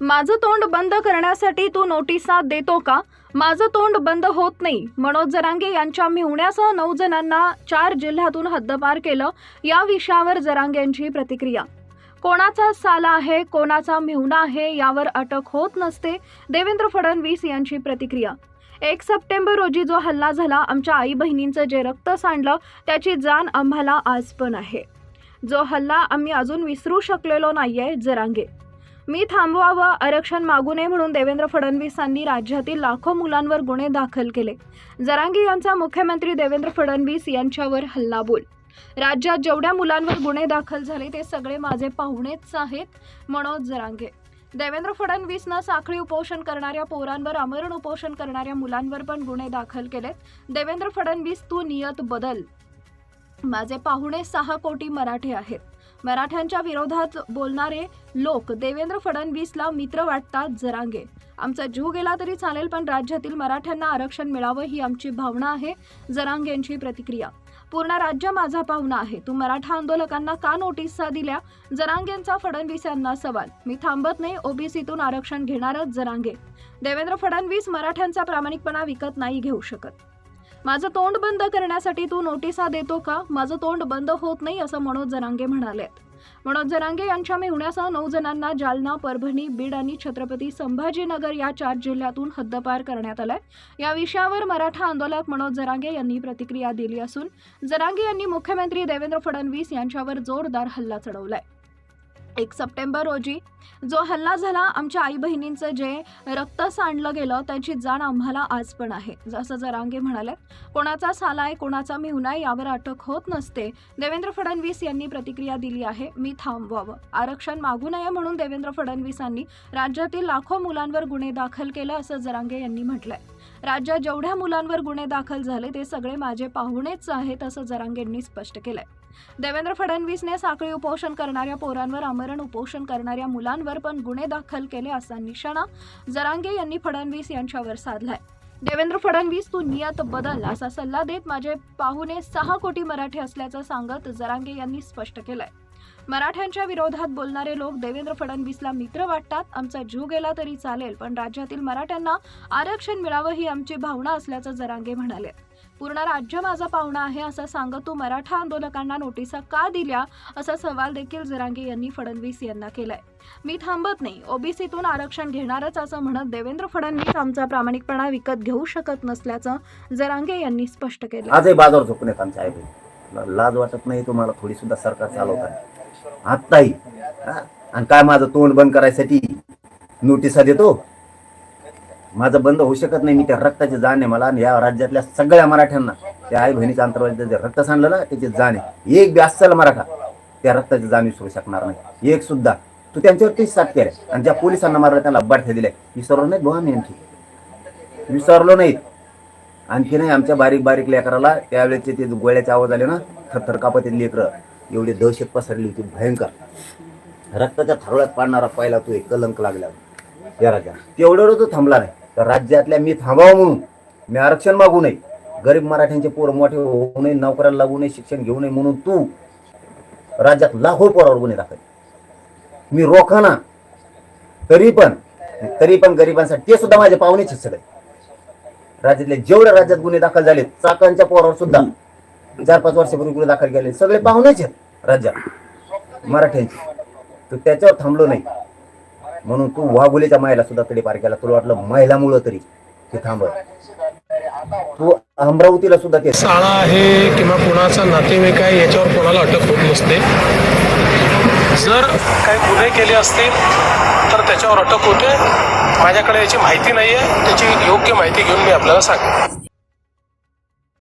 माझं तोंड बंद करण्यासाठी तू नोटिसा देतो का? माझं तोंड बंद होत नाही. मनोज जरांगे यांच्या मिहुण्यासह नऊ जणांना चार जिल्ह्यातून हद्दपार केलं. या विषयावर जरांगेंची प्रतिक्रिया. कोणाचा साला आहे कोणाचा मिहुणा आहे यावर अटक होत नसते देवेंद्र फडणवीस यांची प्रतिक्रिया. एक सप्टेंबर रोजी जो हल्ला झाला आमच्या आई बहिणींचं जे रक्त सांडलं त्याची जाण आम्हाला आज पण आहे. जो हल्ला आम्ही अजून विसरू शकलेलो नाहीये जरांगे. मी थांबवावं आरक्षण मागू नये म्हणून देवेंद्र फडणवीसांनी राज्यातील लाखो मुलांवर गुन्हे दाखल केले. जरांगी यांचा मुख्यमंत्री देवेंद्र फडणवीस यांच्यावर हल्लाबोल. राज्यात जेवढ्या मुलांवर गुन्हे दाखल झाले ते सगळे माझे पाहुणेच आहेत मनोज जरांगे. देवेंद्र फडणवीसनं साखळी उपोषण करणाऱ्या पोरांवर आमरण उपोषण करणाऱ्या मुलांवर पण गुन्हे दाखल केलेत. देवेंद्र फडणवीस तू नियत बदल. माझे पाहुणे सहा कोटी मराठी आहेत. मराठ्यांच्या विरोधात बोलणारे लोक देवेंद्र फडणवीसला मित्र वाटतात जरांगे. आमचा जीव गेला तरी चालेल पण राज्यातील मराठ्यांना आरक्षण मिळावं ही आमची भावना आहे जरांगेंची प्रतिक्रिया. पूर्ण राज्य माझा पाहुणा आहे. तू मराठा आंदोलकांना का नोटीसा दिल्या? जरांगेंचा फडणवीस यांना सवाल. मी थांबत नाही ओबीसीतून आरक्षण घेणारच जरांगे. देवेंद्र फडणवीस मराठ्यांचा प्रामाणिकपणा विकत नाही घेऊ शकत. माझं तोंड बंद करण्यासाठी तू नोटिसा देतो का? माझं तोंड बंद होत नाही असं मनोज जरांगे म्हणाले मनोज जरांगे यांच्या मेहुण्यासह नऊ जणांना जालना परभणी बीड आणि छत्रपती संभाजीनगर या चार जिल्ह्यातून हद्दपार करण्यात आलाय. या विषयावर मराठा आंदोलक मनोज जरांगे यांनी प्रतिक्रिया दिली असून जरांगे यांनी मुख्यमंत्री देवेंद्र फडणवीस यांच्यावर जोरदार हल्ला चढवलाय. एक सप्टेंबर रोजी जो हल्ला झाला आमच्या आई बहिणींचं जे रक्त सांडलं गेलं त्याची जाण आम्हाला आज पण आहे. जसं जरांगे म्हणाले कोणाचा सालाय कोणाचा मिहुनाय यावर अटक होत नसते. देवेंद्र फडणवीस यांनी प्रतिक्रिया दिली आहे मी थांबवावं. आरक्षण मागू नये म्हणून देवेंद्र फडणवीसांनी राज्यातील लाखो मुलांवर गुन्हे दाखल केलं असं जरांगे यांनी म्हटलंय. राज्यात जेवढ्या मुलांवर गुन्हे दाखल झाले ते सगळे माझे पाहुणेच आहेत असं जरांगेंनी स्पष्ट केलंय. देवेंद्र फडणवीसने साखळी उपोषण करणाऱ्या पोरांवर आमरण उपोषण करणाऱ्या मुलांवर पण गुन्हे दाखल केले असा निशाणा जरांगे यांनी फडणवीस यांच्यावर साधलाय. देवेंद्र फडणवीस तू नियत बदल असा सल्ला देत माझे पाहुणे सहा कोटी मराठी असल्याचं सांगत जरांगे यांनी स्पष्ट केलंय. मराठ्यांच्या विरोधात बोलणारे लोक देवेंद्र फडणवीसला मित्र वाटतात. आमचा जीव गेला तरी चालेल पण राज्यातील मराठ्यांना आरक्षण मिळावं ही आमची भावना असल्याचं जरांगे म्हणाले. पूर्ण राज्य माझा पाहुणा आहे असं सांगत तू मराठा आंदोलकांना नोटिसा का दिल्या? असा सवाल देखील जरांगे यांनी फडणवीस यांना केलाय. मी थांबत नाही. ओबीसीतून आरक्षण घेणारच असं म्हणत देवेंद्र फडणवीस आमचा प्रामाणिकपणा विकत घेऊ शकत नसल्याचं जरांगे यांनी स्पष्ट केलं. आजही बाजार झोपून आमच्या लाज वाटत नाही तुम्हाला. थोडी सुद्धा सरकार चालवताना. आत्ताही. आणि काय माझं तोंड बंद करायसाठी नोटिसा देतो? माझं बंद होऊ शकत नाही. मी त्या रक्ताची जाण आहे मला. आणि या राज्यातल्या सगळ्या मराठ्यांना त्या आई बहिणीच्या अंतर्वाद रक्त सांडलं त्याची जाण आहे. एक बी असेल मराठा त्या रक्ताची जाण विसरू शकणार नाही. एक सुद्धा. तू त्यांच्यावरती साथ केल्या आणि ज्या पोलिसांना मारलं त्यांना बाठ्या दिल्या. विसरलो नाहीत भाऊ आम्ही आणखी. विसरलो नाहीत. आणखी नाही आमच्या बारीक बारीक लेकराला त्यावेळेचे ते गोळ्याचे आवाज आले ना थरथर कापत लेकरं. एवढी दहशत पसरली होती भयंकर. रक्ताच्या थारोळ्यात पाडणारा पहिला तो एक कलंक लागला. या राज्यात तेवढ्यावर तो थांबला नाही. तर राज्यातल्या मी थांबावं म्हणून मी आरक्षण मागू नये. गरीब मराठ्यांचे पोर मोठे होऊ नये नोकऱ्याला लागू नये शिक्षण घेऊ नये म्हणून तू राज्यात लाखो पोरावर गुन्हे दाखल. मी रोखाना. तरी पण तरी पण गरिबांसाठी ते सुद्धा माझे पाहुणेच सगळे. राज्यातले जेवढ्या राज्यात गुन्हे दाखल झाले चाकांच्या पोरावर सुद्धा चार पाच वर्षापूर्वी गुन्हे दाखल केले. सगळे पाहुणेच आहेत राज्यात मराठ्यांचे. तू त्याच्यावर थांबलो नाही. म्हणून तू वाघुलीच्या मायला सुद्धा तडे पार केला. तुला वाटलं महिलामुळं तरी ते थांबत तू अमरावतीला सुद्धा ते शाळा आहे किंवा कोणाचा नातेवाईक आहे याच्यावर कोणाला अटक होत नसते. जर काही गुन्हे केले असतील तर त्याच्यावर अटक होते माझ्याकडे याची माहिती नाही आहे त्याची योग्य माहिती घेऊन मी आपल्याला सांगेन